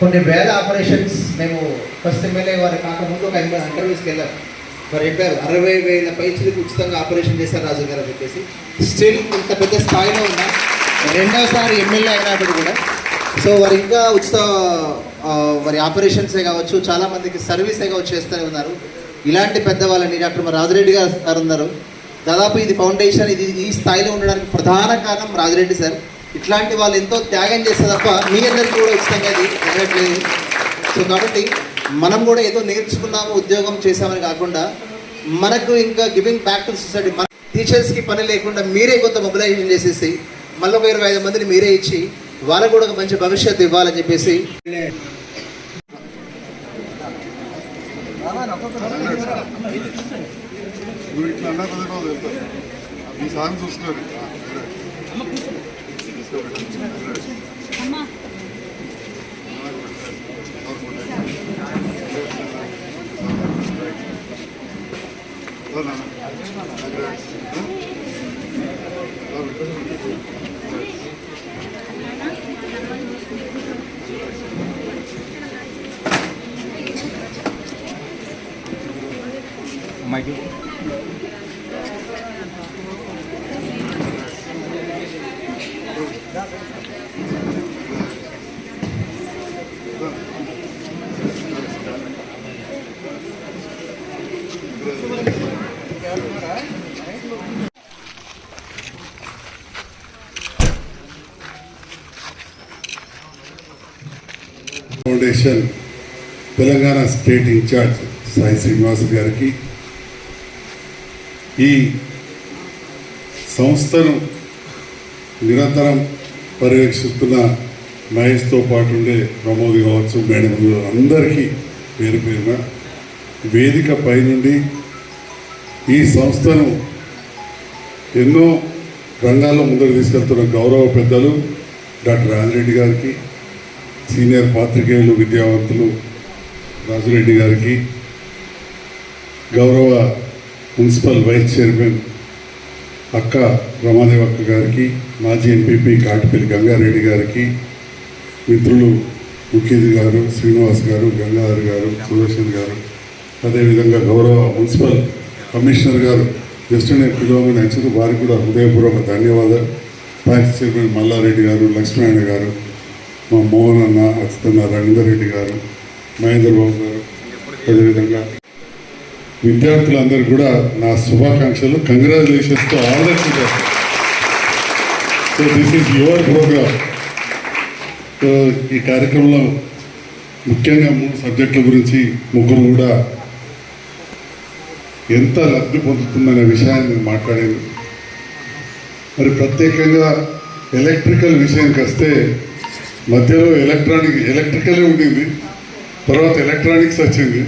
కొన్ని వేల ఆపరేషన్స్ మేము ఫస్ట్ ఎమ్మెల్యే వారు కాకముందు ఒక ఇంటర్వ్యూస్కి వెళ్ళాం. వారు చెప్పారు అరవై వేల పైచులకు ఉచితంగా ఆపరేషన్ చేశారు రాజు గారు అని చెప్పేసి. స్టిల్ ఇంత పెద్ద స్థాయిలో ఉన్నా రెండవసారి ఎమ్మెల్యే అయినప్పుడు కూడా. సో వారు ఇంకా ఉచిత వారి ఆపరేషన్సే కావచ్చు చాలామందికి సర్వీసే కావచ్చు చేస్తూనే ఉన్నారు. ఇలాంటి పెద్దవాళ్ళని డాక్టర్ మరి రాజరెడ్డి గారు సార్ ఉన్నారు దాదాపు ఇది ఫౌండేషన్ ఇది ఈ స్థాయిలో ఉండడానికి ప్రధాన కారణం రాజరెడ్డి సార్. ఇట్లాంటి వాళ్ళు ఎంతో త్యాగం చేస్తే తప్ప మీ అందరికీ కూడా ఉచితంగా అది జరగట్లేదు. సో కాబట్టి మనం కూడా ఏదో నేర్చుకున్నాము ఉద్యోగం చేసామని కాకుండా మనకు ఇంకా గివింగ్ బ్యాక్ టు సొసైటీ మన టీచర్స్కి పని లేకుండా మీరే కొంత మొబిలైజేషన్ చేసేసి మళ్ళీ ఒక ఇరవై ఐదు మందిని మీరే ఇచ్చి వాళ్ళకు కూడా ఒక మంచి భవిష్యత్తు ఇవ్వాలని చెప్పేసి ఈ సాంగ్ చూస్తున్నారు foundation Telangana state in-charge Sai Srinivas గారికి ఈ సంస్థను నిరంతరం పర్యవేక్షిస్తున్న మహేష్తో పాటు ఉండే ప్రమోద్ కావచ్చు మేడం అందరికీ పేరు పేరున వేదిక పైనుండి ఈ సంస్థను ఎన్నో రంగాల్లో ముందుకు తీసుకెళ్తున్న గౌరవ పెద్దలు డాక్టర్ రాజిరెడ్డి గారికి సీనియర్ పాత్రికేయులు విద్యావంతులు రాజురెడ్డి గారికి గౌరవ మున్సిపల్ వైస్ చైర్మన్ అక్క రమాదేవక్క గారికి మాజీ ఎంపీపీ కాటిపల్లి గంగారెడ్డి గారికి మిత్రులు ముఖ్యది గారు శ్రీనివాస్ గారు గంగాధర్ గారు సుదర్శన్ గారు అదేవిధంగా గౌరవ మున్సిపల్ కమిషనర్ గారు జస్ట్ నేను పిలవమని వారికి కూడా హృదయపూర్వక ధన్యవాదాలు. వైస్ చైర్మన్ మల్లారెడ్డి గారు లక్ష్మీనారాయణ గారు మా మోహన్ అన్న అచ్యుతన్న రవీందర్ రెడ్డి గారు మహేందర్ బాబు గారు అదేవిధంగా విద్యార్థులందరూ కూడా నా శుభాకాంక్షలు. కంగ్రాచులేషన్స్తో ఆదర్శించారు so this is your program so ఈ కార్యక్రమంలో ముఖ్యంగా మూడు సబ్జెక్టుల గురించి ముగ్గురు కూడా ఎంత లబ్ధి పొందుతుందనే విషయాన్ని నేను మాట్లాడాను. మరి ప్రత్యేకంగా ఎలక్ట్రికల్ విషయానికి వస్తే మధ్యలో ఎలక్ట్రానిక్ ఎలక్ట్రికలే ఉండింది తర్వాత ఎలక్ట్రానిక్స్ వచ్చింది.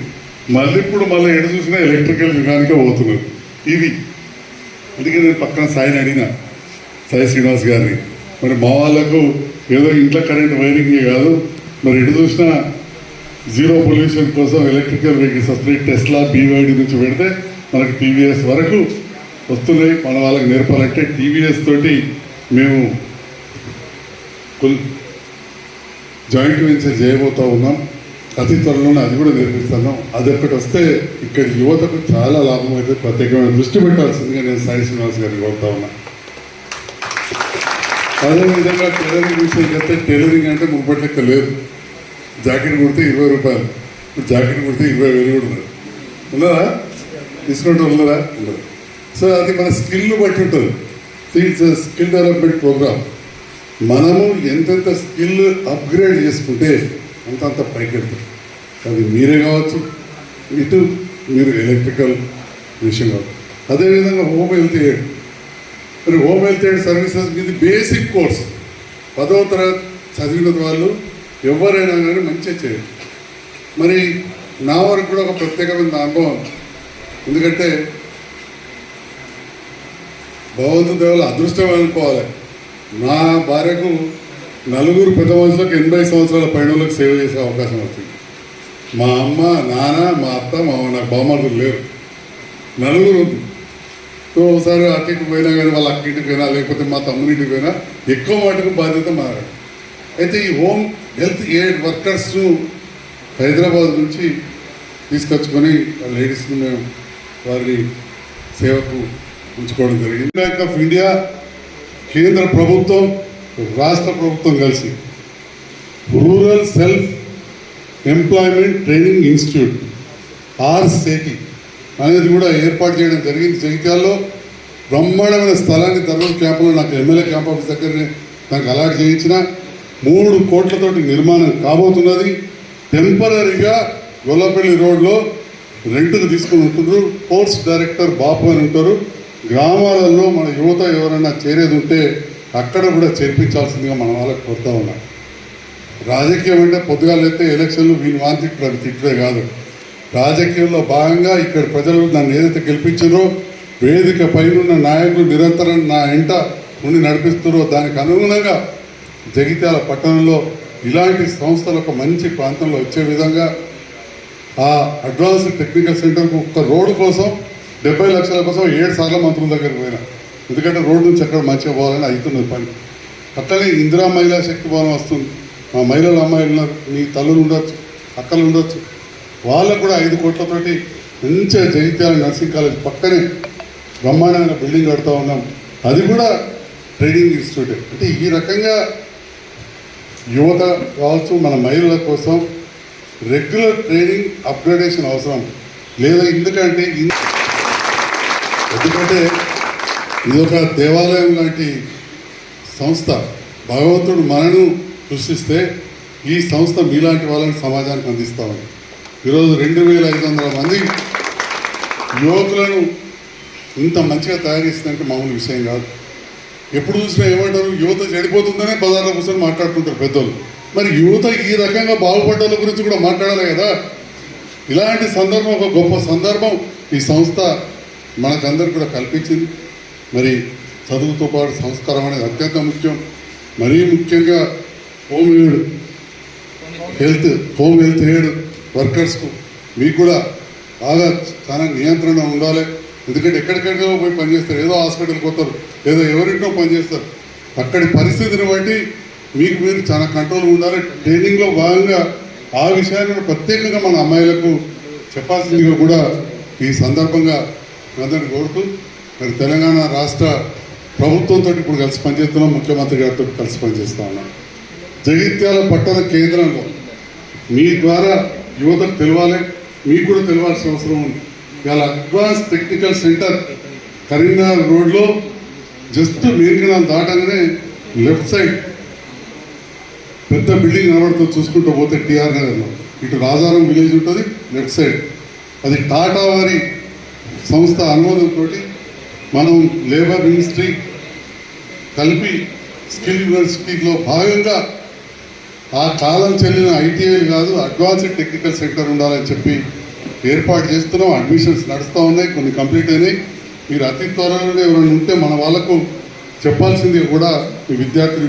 మళ్ళీ ఇప్పుడు మళ్ళీ ఎటు చూసినా ఎలక్ట్రికల్ విధానికే పోతున్నారు. ఇది అందుకే నేను పక్కన సాయిని అడిగిన సాయి శ్రీనివాస్ గారిని మరి మా వాళ్ళకు ఏదో ఇంట్లో కరెంట్ వైరింగే కాదు మరి ఎటు చూసినా జీరో పొల్యూషన్ కోసం ఎలక్ట్రికల్ వెహికల్స్ వస్తున్నాయి టెస్లా బీవైడి నుంచి పెడితే మనకి టీవీఎస్ వరకు వస్తున్నాయి మన వాళ్ళకి నేర్పాలంటే టీవీఎస్ తోటి మేము జాయింట్ వెంచర్ చేయబోతూ ఉన్నాం. అతి త్వరలోనే అది కూడా నేర్పిస్తున్నాం అది ఒక్కటి వస్తే ఇక్కడ యువతకు చాలా లాభం అయితే ప్రత్యేకమైన దృష్టి పెట్టాల్సిందిగా నేను సాయి శ్రీనివాస్ గారిని కోరుతా ఉన్నా. అదేవిధంగా టైలరింగ్ విషయం చెప్తే టైలరింగ్ అంటే ముప్పటి లెక్క లేదు. జాకెట్ కుడితే ఇరవై రూపాయలు. ఇప్పుడు జాకెట్ కుడితే ఇరవై వేలు కూడా ఉన్నది ఉన్నదా డిస్కౌంట్ ఉన్నదా ఉండదు. సో అది మన స్కిల్ బట్టి ఉంటుంది. ఇట్స్ స్కిల్ డెవలప్మెంట్ ప్రోగ్రామ్ మనము ఎంతెంత స్కిల్ అప్గ్రేడ్ చేసుకుంటే అంతంత పైకెళ్తారు అది మీరే కావచ్చు ఇటు మీరు ఎలక్ట్రికల్ విషయం కావచ్చు. అదేవిధంగా హోమ్ హెల్త్ ఎయిడ్. మరి హోమ్ హెల్త్ ఎయిడ్ సర్వీసెస్ ఇది బేసిక్ కోర్స్. పదవ తరగతి చదివిన వాళ్ళు ఎవరైనా కానీ మంచిగా చేయరు మరి నా వరకు కూడా ఒక ప్రత్యేకమైన అనుభవం ఎందుకంటే భగవంతుని దేవుల అదృష్టం అనుకోవాలి. నా భార్యకు నలుగురు పెద్ద మనుషులకు ఎనభై సంవత్సరాల పైనుళ్ళకి సేవ చేసే అవకాశం వచ్చింది. మా అమ్మ నాన్న మా అత్త మా నాకు బామ్మలు లేరు. నలుగురు సో ఒకసారి అటు పోయినా కానీ వాళ్ళ అక్కింటికి పోయినా లేకపోతే మా తమ్మునింటికి పోయినా ఎక్కువ మటుకు బాధ్యత మా అయితే ఈ హోమ్ హెల్త్ ఎయిడ్ వర్కర్స్ను హైదరాబాద్ నుంచి తీసుకొచ్చుకొని ఆ లేడీస్ను మేము వారిని సేవకు ఉంచుకోవడం జరిగింది. బ్యాంక్ ఆఫ్ ఇండియా కేంద్ర ప్రభుత్వం రాష్ట్ర ప్రభుత్వం కలిసి rural self employment training institute RSETI అనేది కూడా ఏర్పాటు చేయడం జరిగింది. జగిత్యాల్లో బ్రహ్మాండమైన స్థలాన్ని ధర్మం క్యాంపులో నాకు ఎమ్మెల్యే క్యాంప్ ఆఫీస్ దగ్గరనే నాకు అలాట్ చేయించిన మూడు కోట్లతోటి నిర్మాణం కాబోతున్నది. టెంపరీగా గొల్లపల్లి రోడ్లో రెంట్కు తీసుకుని ఉంటున్నారు స్పోర్ట్స్ డైరెక్టర్ బాపు అని ఉంటారు. గ్రామాలలో మన యువత ఎవరైనా చేరేది ఉంటే అక్కడ కూడా చేర్పించాల్సిందిగా మన వాళ్ళకి కోరుతా ఉన్నాం. రాజకీయం అంటే పొద్దుగాలైతే ఎలక్షన్లు వీని వాంతి అవి కాదు. రాజకీయంలో భాగంగా ఇక్కడ ప్రజలు నన్ను ఏదైతే గెలిపించారో వేదిక పైనున్న నాయకులు నిరంతరం నా ఇంట ఉండి నడిపిస్తారో దానికి అనుగుణంగా జగిత్యాల పట్టణంలో ఇలాంటి సంస్థలు ఒక మంచి ప్రాంతంలో వచ్చే విధంగా ఆ అడ్వాన్స్ టెక్నికల్ సెంటర్కు ఒక్క రోడ్డు కోసం డెబ్బై లక్షల కోసం ఏడు సార్లు మంత్రుల దగ్గరికి పోయినా. ఎందుకంటే రోడ్డు నుంచి అక్కడ మంచిగా పోవాలని అవుతున్నది పని. అట్లనే ఇందిరా మహిళా శక్తి భవనం వస్తుంది. మా మహిళలు అమ్మాయిలు ఉన్నారు. మీ తల్లులు ఉండొచ్చు అక్కలు ఉండొచ్చు. వాళ్ళకు కూడా ఐదు కోట్లతోటి మంచిగా జగిత్యాల నర్సింగ్ కాలేజ్ పక్కనే బ్రహ్మాండమైన బిల్డింగ్ కడుతూ ఉన్నాం. అది కూడా ట్రైనింగ్ ఇన్స్టిట్యూట్. అంటే ఈ రకంగా యువత కావచ్చు మన మహిళల కోసం రెగ్యులర్ ట్రైనింగ్ అప్గ్రేడేషన్ అవసరం. లేదా ఎందుకంటే ఎందుకంటే ఇది ఒక దేవాలయం లాంటి సంస్థ భగవంతుడు మనను సృష్టిస్తే ఈ సంస్థ మీలాంటి వాళ్ళని సమాజానికి అందిస్తా ఈరోజు రెండు వేల ఐదు వందల మంది యువకులను ఇంత మంచిగా తయారు చేసిందంటే మామూలు విషయం కాదు. ఎప్పుడు చూసినా ఏమంటారు? యువత చెడిపోతుందనే బజార్లో కూర్చొని మాట్లాడుతుంటారు పెద్దోళ్ళు. మరి యువత ఈ రకంగా బాగుపడ్డల గురించి కూడా మాట్లాడాలి కదా? ఇలాంటి సందర్భం ఒక గొప్ప సందర్భం ఈ సంస్థ మనకందరికి కూడా కల్పించింది. మరి చదువుతో పాటు సంస్కారం అనేది అత్యంత ముఖ్యం. మరీ ముఖ్యంగా home aide health home health aide వర్కర్స్కు మీకు కూడా బాగా చాలా నియంత్రణ ఉండాలి. ఎందుకంటే ఎక్కడికెక్కడో పోయి పనిచేస్తారు ఏదో హాస్పిటల్కి పోతారు. ఏదో ఎవరింటో పనిచేస్తారు అక్కడి పరిస్థితిని బట్టి మీకు మీరు చాలా కంట్రోల్ ఉండాలి. ట్రైనింగ్లో భాగంగా ఆ విషయాన్ని ప్రత్యేకంగా మన అమ్మాయిలకు చెప్పాల్సిందిగా కూడా ఈ సందర్భంగా అందరిని కోరుతూ మరి తెలంగాణ రాష్ట్ర ప్రభుత్వంతో ఇప్పుడు కలిసి పనిచేస్తున్నాం. ముఖ్యమంత్రి గారితో కలిసి పనిచేస్తా ఉన్నాం. జగిత్యాల పట్టణ కేంద్రంలో మీ ద్వారా యువతకు తెలవాలి మీకు కూడా తెలవాల్సిన అవసరం ఉంది. ఇవాళ అడ్వాన్స్ టెక్నికల్ సెంటర్ కరీంనగర్ రోడ్లో జస్ట్ మీరికనాలు దాటంగానే లెఫ్ట్ సైడ్ పెద్ద బిల్డింగ్ కనబడుతుంది చూసుకుంటూ పోతే టీఆర్ నగర్లో. ఇటు రాజారం విలేజ్ ఉంటుంది లెఫ్ట్ సైడ్. అది టాటా వారి సంస్థ అనుమోదంతో మనం లేబర్ మినిస్ట్రీ కలిపి స్కిల్ యూనివర్సిటీలో భాగంగా ఆ కాలం చెల్లిన ఐటీఐలు కాదు అడ్వాన్స్డ్ టెక్నికల్ సెంటర్ ఉండాలని చెప్పి ఏర్పాటు చేస్తున్నాం. అడ్మిషన్స్ నడుస్తూ ఉన్నాయి కొన్ని కంప్లీట్ అయినాయి. మీరు అతి త్వరలోనే ఎవరైనా ఉంటే మన వాళ్ళకు చెప్పాల్సింది కూడా విద్యార్థులు